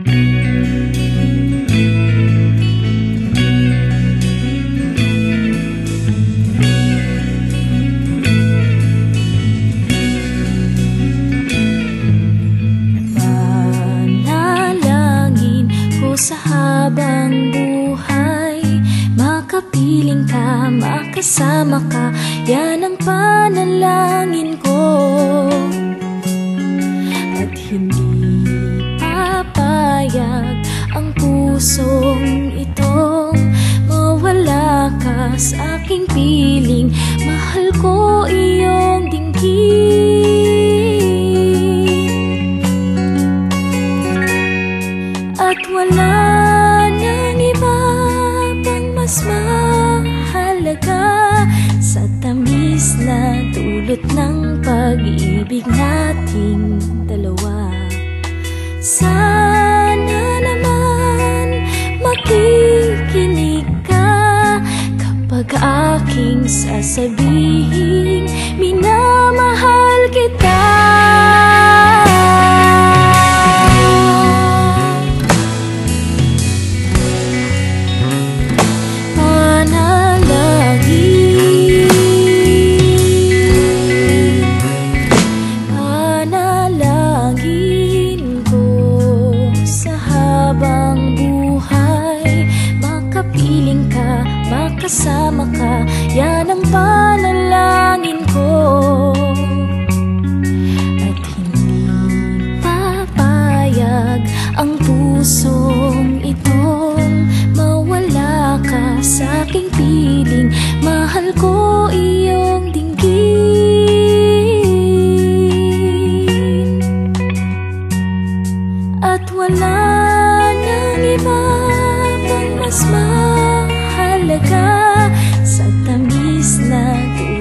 Panalangin ko sa habang buhay. Makapiling ka, makasama ka. Yan ang panalangin ko. At hindi papayag ang pusong itong Mawala ka sa aking piling Mahal ko iyong dinggin At wala nang iba pang mas mahalaga Sa tamis na dulot ng pag-ibig nating dalawa. Sana makikinig ka Kapag aking sasabihin Minamahal makasama ka. Yan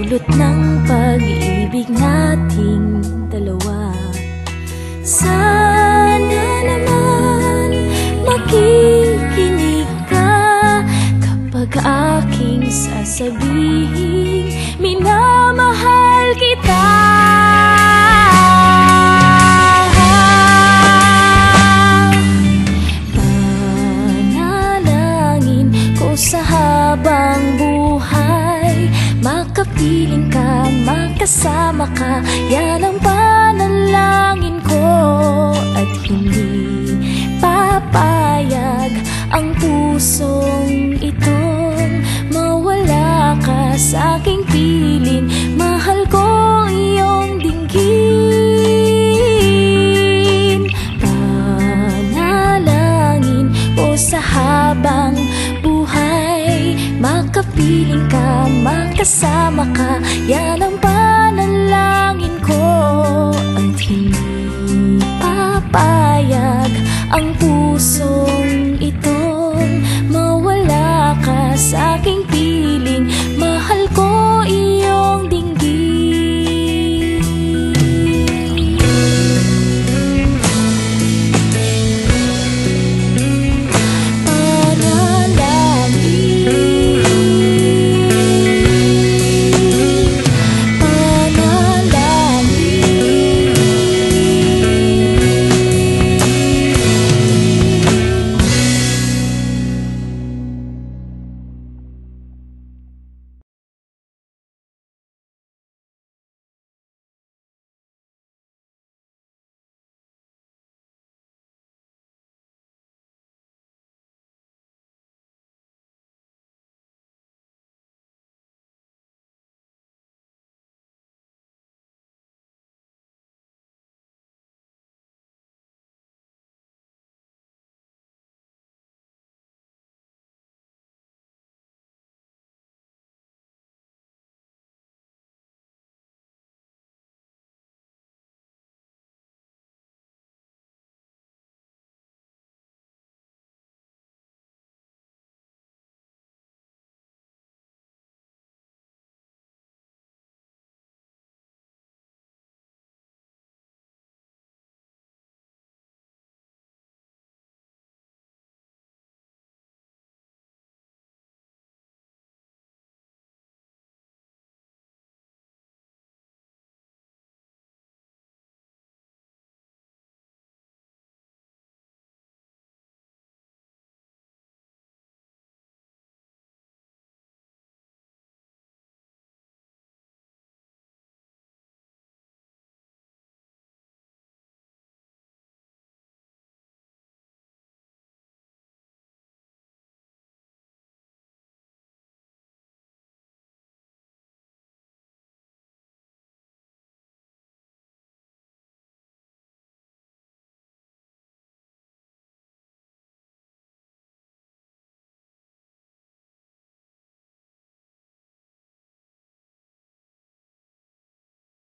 dulot ng pag-ibig nating dalawa. Sana naman makikinig ka Kapag aking sasabihin makasama ka Yan ang panalangin ko. At hindi papayag ang pusong itong Mawala ka sa aking piling Makapiling ka, makasama ka. Yan ang panalangin ko